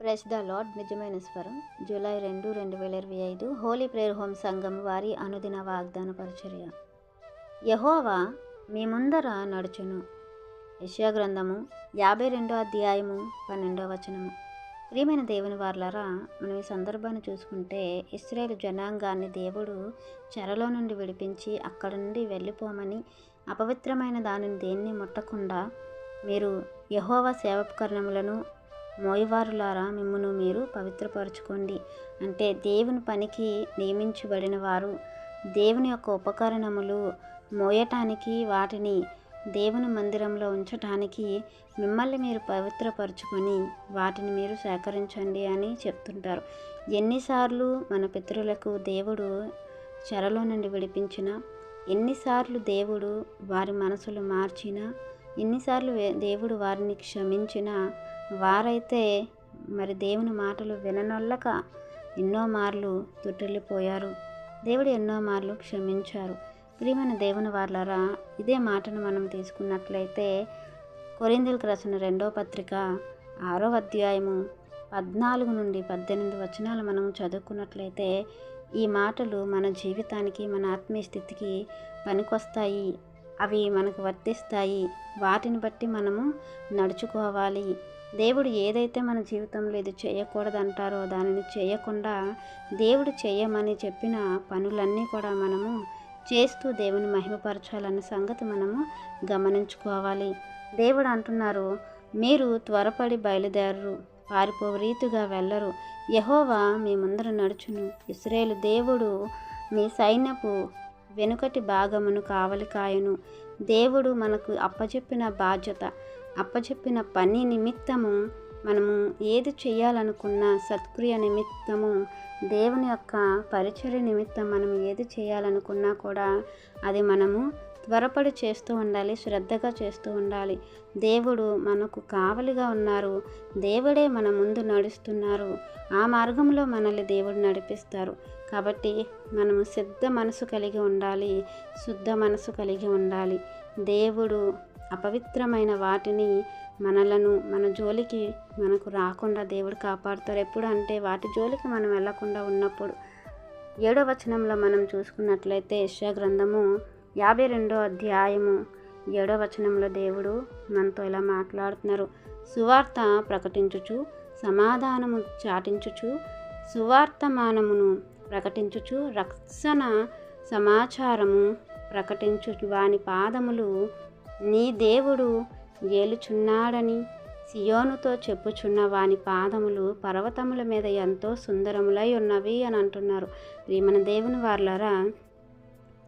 Press the lord నిజమైన స్వరం. July రెండు రెండు వేల ఇరవై ఐదు హోలీ ప్రేయర్ హోమ్ సంఘం వారి అనుదిన వాగ్దాన పరిచర్య. యహోవా మీ ముందర నడుచును. యశ్యా గ్రంథము యాభై రెండో అధ్యాయము పన్నెండో వచనము. ప్రియమైన దేవుని వార్లరా మనం ఈ సందర్భాన్ని చూసుకుంటే ఇస్రాయేల్ జనాంగాన్ని దేవుడు చెరలో నుండి విడిపించి అక్కడ నుండి వెళ్ళిపోమని అపవిత్రమైన దానిని దేన్ని ముట్టకుండా మీరు యహోవా సేవపకరణములను మోయవారులారా మిమ్మను మీరు పవిత్రపరచుకోండి. అంటే దేవుని పనికి నియమించబడిన వారు దేవుని యొక్క ఉపకరణములు మోయటానికి వాటిని దేవుని మందిరంలో ఉంచటానికి మిమ్మల్ని మీరు పవిత్రపరచుకొని వాటిని మీరు సేకరించండి అని చెప్తుంటారు. ఎన్నిసార్లు మన పితరులకు దేవుడు చెరలో నుండి విడిపించిన ఎన్నిసార్లు దేవుడు వారి మనసులు మార్చినా ఎన్నిసార్లు దేవుడు వారిని క్షమించినా వారైతే మరి దేవుని మాటలు విననొల్లక ఎన్నో మార్లు తొట్టిల్లిపోయారు. దేవుడు ఎన్నో మార్లు క్షమించారు. ప్రియమైన దేవుని వాళ్ళరా ఇదే మాటను మనం తీసుకున్నట్లయితే కొరిందులకు రాసిన రెండో పత్రిక ఆరో అధ్యాయము పద్నాలుగు నుండి పద్దెనిమిది వచనాలు మనం చదువుకున్నట్లయితే ఈ మాటలు మన జీవితానికి మన ఆత్మీయ స్థితికి పనికొస్తాయి. అవి మనకు వర్తిస్తాయి. వాటిని బట్టి మనము నడుచుకోవాలి. దేవుడు ఏదైతే మన జీవితంలో ఇది చేయకూడదంటారో దానిని చేయకుండా దేవుడు చేయమని చెప్పిన పనులన్నీ కూడా మనము చేస్తూ దేవుని మహిమపరచాలన్న సంగతి మనము గమనించుకోవాలి. దేవుడు అంటున్నారు మీరు త్వరపడి బయలుదేరరు పారిపో రీతిగా వెళ్ళరు. యహోవా మీ ముందర నడుచును. ఇస్రాయేలు దేవుడు మీ సైన్యపు వెనుకటి భాగమును కావలికాయను. దేవుడు మనకు అప్పచెప్పిన బాధ్యత. అప్పచెప్పిన పని నిమిత్తము మనము ఏది చేయాలనుకున్న సత్క్రియ నిమిత్తము దేవుని యొక్క పరిచర్య నిమిత్తం మనం ఏది చేయాలనుకున్నా కూడా అది మనము త్వరపడి చేస్తూ ఉండాలి శ్రద్ధగా చేస్తూ ఉండాలి. దేవుడు మనకు కావలిగా ఉన్నారు దేవుడే మన ముందు నడుస్తున్నారు. ఆ మార్గంలో మనల్ని దేవుడు నడిపిస్తారు. కాబట్టి మనము సిద్ధ మనసు కలిగి ఉండాలి శుద్ధ మనసు కలిగి ఉండాలి. దేవుడు అపవిత్రమైన వాటిని మనలను మన జోలికి మనకు రాకుండా దేవుడు కాపాడుతారు. ఎప్పుడు అంటే వాటి జోలికి మనం వెళ్ళకుండా ఉన్నప్పుడు. ఏడో వచనంలో మనం చూసుకున్నట్లయితే యశ్యా గ్రంథము యాభై రెండో అధ్యాయము ఏడో వచనంలో దేవుడు మనతో ఇలా మాట్లాడుతున్నారు. సువార్త ప్రకటించుచు సమాధానము చాటించుచు సువార్తమానమును ప్రకటించుచు రక్షణ సమాచారము ప్రకటించు వాని పాదములు నీ దేవుడు ఏలుచున్నాడని సియోనుతో చెప్పుచున్న వాని పాదములు పర్వతముల మీద ఎంతో సుందరములై ఉన్నవి అని అంటున్నారు. ప్రియమన దేవుని వార్లరా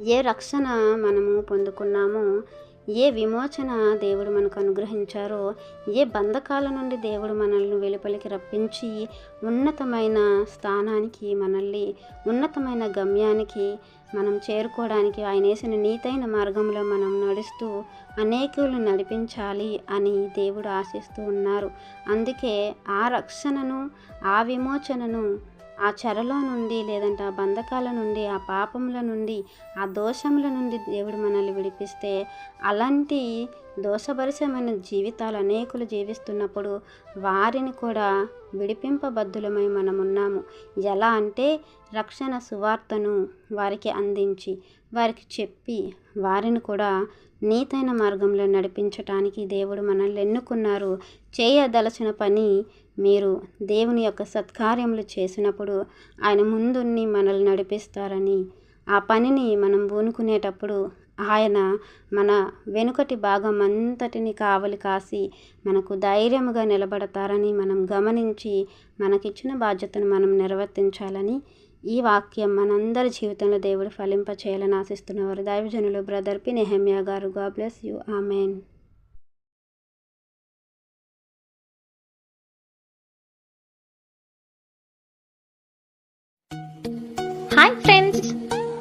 ఏ రక్షణ మనము పొందుకున్నామో ఏ విమోచన దేవుడు మనకు అనుగ్రహించారో ఏ బంధకాల నుండి దేవుడు మనల్ని వెలుపలికి రప్పించి ఉన్నతమైన స్థానానికి మనల్ని ఉన్నతమైన గమ్యానికి మనం చేరుకోవడానికి ఆయన వేసిన నీతైన మార్గంలో మనం నడుస్తూ అనేకులు నడిపించాలి అని దేవుడు ఆశిస్తూ ఉన్నారు. అందుకే ఆ రక్షణను ఆ విమోచనను ఆ చెరలో నుండి లేదంటే ఆ బంధకాల నుండి ఆ పాపముల నుండి ఆ దోషముల నుండి దేవుడు మనల్ని విడిపిస్తే అలాంటి దోషభరితమైన జీవితాలు అనేకులు జీవిస్తున్నప్పుడు వారిని కూడా విడిపింపబద్ధులమై మనం ఉన్నాము ఎలా అంటే రక్షణ సువార్తను వారికి అందించి వారికి చెప్పి వారిని కూడా నీతైన మార్గంలో నడిపించటానికి దేవుడు మనల్ని ఎన్నుకున్నారు. చేయదలచిన పని మీరు దేవుని యొక్క సత్కార్యములు చేసినప్పుడు ఆయన ముందున్ని మనల్ని నడిపిస్తారని ఆ పనిని మనం పూనుకునేటప్పుడు ఆయన మన వెనుకటి భాగం అంతటిని కావలి కాసి మనకు ధైర్యముగా నిలబడతారని మనం గమనించి మనకిచ్చిన బాధ్యతను మనం నిర్వర్తించాలని ఈ వాక్యం మనందరి జీవితంలో దేవుడు ఫలింప చేయాలని ఆశిస్తున్నవారు. దైవజనులు బ్రదర్ పి. నెహమ్యా గారు గా bless you. Amen. Hi friends.